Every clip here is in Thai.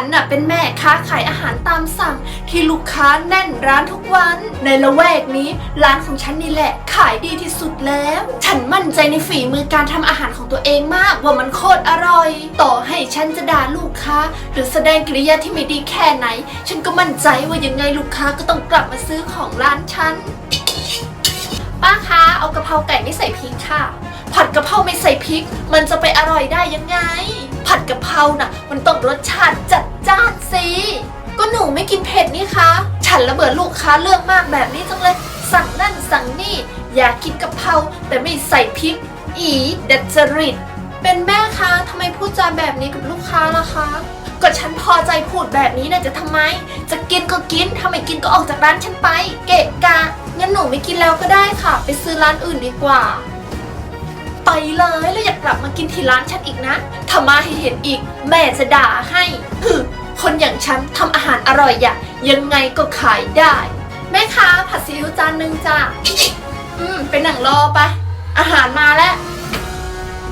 นน่ะเป็นแม่ค้าขายอาหารตามสั่ง ที่ลูกค้าแน่นร้านทุกวัน ในละแวกนี้ร้านของฉันนี่แหละขายดีที่สุดแล้ว ฉันมั่นใจในฝีมือการทำอาหารของตัวเองมากว่ามันโคตรอร่อย ต่อให้ฉันจะด่าลูกค้า หรือแสดงกิริยาที่ไม่ดีแค่ไหน ฉันก็มั่นใจว่ายังไงลูกค้าก็ต้องกลับมาซื้อของร้านฉันป้าคะเอากะเพราไก่ไม่ใส่พริกค่ะ ผัดกะเพราไม่ใส่พริก มันจะไปอร่อยได้ยังไง ผัดกะเพราน่ะ มันต้องรสชาติจัด จ้านสิก็หนูไม่กินเผ็ดนี่คะ ฉันระเบิดลูกค้าเรื่องมากแบบนี้จังเลย สั่งนั่นสั่งนี่ อยากกินกะเพราแต่ไม่ใส่พริก อีดัดจริต เป็นแม่คะทำไมพูดจาแบบนี้กับลูกค้าล่ะคะก็ฉันพอใจพูดแบบนี้นะจะทำไม จะกินก็กินถ้าไม่กินก็ออกจากร้านฉันไป เกะกะงั้นหนูไม่กินแล้วก็ได้ค่ะ ไปซื้อร้านอื่นดีกว่า ไปเลยแล้วอย่ากลับมากินที่ร้านฉันอีกนะถ้ามาให้เห็นอีก แม่จะด่าให้ฮึ คนอย่างฉันทำอาหารอร่อยอย่ายังไงก็ขายได้ แม่ค้าผัดซีอิ๊วจานหนึ่งจ้าอืมเป็นหนังรอไป อาหารมาแล้ว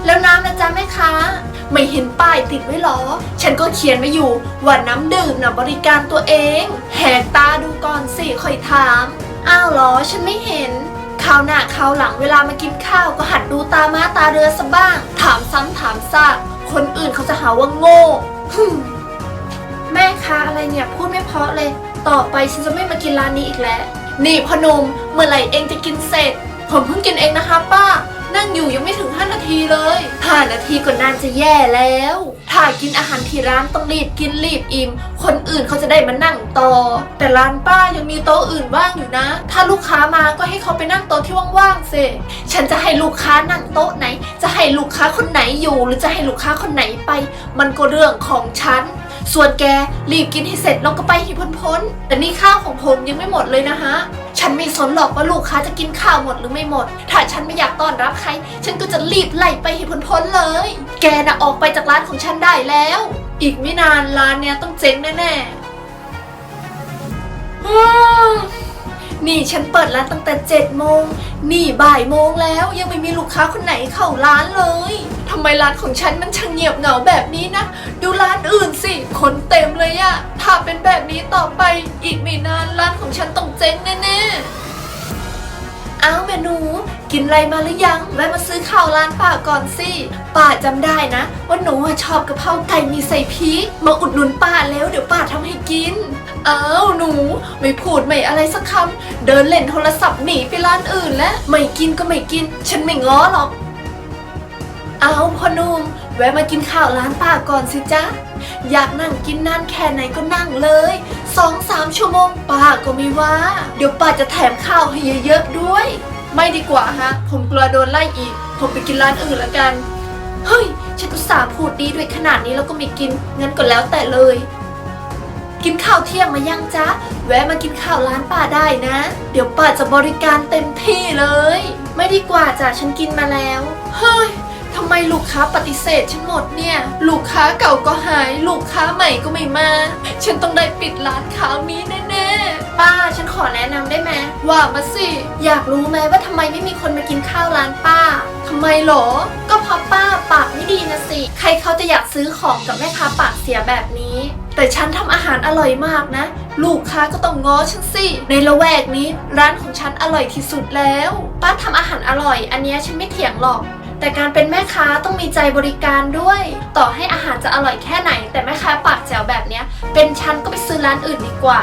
แล้วน้ำนะจ๊ะแม่ค้า ไม่เห็นป้ายติดไว้หรอ ฉันก็เขียนไว้อยู่ว่าน้ำดื่มนะบริการตัวเอง แหกตาดูก่อนสิค่อยถาม อ้าวเหรอฉันไม่เห็นคราวหน้าคราวหลังเวลามากินข้าวก็หัดดูตาม้าตาเรือซะบ้าง ถามซ้ำถามซากคนอื่นเขาจะหาว่าโง่ แม่ค้าอะไรเนี่ยพูดไม่เพราะเลย ต่อไปฉันจะไม่มากินร้านนี้อีกแล้ว นี่พอหนมเมื่อไหร่เองจะกินเสร็จ ผมเพิ่งกินเองนะคะป้า นั่งอยู่ยังไม่ถึง 5 นาทีเลย5นาทีก็นานจะแย่แล้ว ถ้ากินอาหารที่ร้านต้องรีบกินรีบอิ่ม คนอื่นเขาจะได้มานั่งต่อ แต่ร้านป้ายังมีโต๊ะอื่นว่างอยู่นะ ถ้าลูกค้ามาก็ให้เขาไปนั่งโต๊ะที่ว่างๆสิฉันจะให้ลูกค้านั่งโต๊ะไหน จะให้ลูกค้าคนไหนอยู่ หรือจะให้ลูกค้าคนไหนไป มันก็เรื่องของฉัน ส่วนแกรีบกินให้เสร็จแล้วก็ไปให้พ้นๆ แต่นี่ข้าวของผมยังไม่หมดเลยนะฮะ ฉันไม่สนหรอกว่าลูกค้าจะกินข้าวหมดหรือไม่หมด ถ้าฉันไม่อยากต้อนรับใคร ฉันก็จะรีบไล่ไปให้พ้นๆเลย แกน่ะออกไปจากร้านของฉันได้แล้ว อีกไม่นานร้านเนี้ยต้องเจ๊งแน่ๆอืม นี่ฉันเปิดร้านตั้งแต่เจ็ดโมง นี่บ่ายโมงแล้วยังไม่มีลูกค้าคนไหนเข้าร้านเลยทำไมร้านของฉันมันช่างเงียบเหงาแบบนี้นะ ดูร้านอื่นสิ คนเต็มเลยอะถ้าเป็นแบบนี้ต่อไป อีกไม่นานร้านของฉันต้องเจ๊งแน่ๆ อ้าวแม่หนู กินอะไรมาหรือยังแวะมาซื้อข้าวร้านป้าก่อนสิป้าจำได้นะ ว่าหนูชอบกะเพราไก่มีใส่พริก มาอุดหนุนป้าแล้วเดี๋ยวป้าทำให้กิน อ้าวหนู ไม่พูดไม่อะไรสักคำเดินเล่นโทรศัพท์หนีไปร้านอื่นแล้วไม่กินก็ไม่กิน ฉันไม่ง้อหรอก เอาพ่อหนุ่มแวะมากินข้าวร้านป้าก่อนสิจ๊ะ อยากนั่งกินนานแค่ไหนก็นั่งเลยสองสามชั่วโมงป้าก็ไม่ว่า เดี๋ยวป้าจะแถมข้าวให้เยอะๆด้วย ไม่ดีกว่าฮะ ผมกลัวโดนไล่อีก ผมไปกินร้านอื่นละกัน เฮ้ย ฉันอุตส่าห์พูดดีด้วยขนาดนี้แล้วก็ไม่กิน งั้นก็แล้วแต่เลย กินข้าวเที่ยงมายังจ๊ะ แวะมากินข้าวร้านป้าได้นะ เดี๋ยวป้าจะบริการเต็มที่เลย ไม่ดีกว่าจ้ะฉันกินมาแล้ว เฮ้ยทำไมลูกค้าปฏิเสธฉันหมดเนี่ย ลูกค้าเก่าก็หาย ลูกค้าใหม่ก็ไม่มา ฉันต้องได้ปิดร้านคราวนี้แน่ๆ ป้าฉันขอแนะนำได้ไหมว่ามาสิ อยากรู้ไหมว่าทำไมไม่มีคนมากินข้าวร้านป้าทำไมหรอ ก็เพราะป้าปากไม่ดีนะสิ ใครเขาจะอยากซื้อของกับแม่ค้าปากเสียแบบนี้ แต่ฉันทำอาหารอร่อยมากนะ ลูกค้าก็ต้องง้อฉันสิ ในละแวกนี้ร้านของฉันอร่อยที่สุดแล้ว ป้าทำอาหารอร่อย อันเนี้ยฉันไม่เถียงหรอก แต่การเป็นแม่ค้าต้องมีใจบริการด้วย ต่อให้อาหารจะอร่อยแค่ไหน แต่แม่ค้าปากแจ๋วแบบเนี้ย เป็นฉันก็ไปซื้อร้านอื่นดีกว่า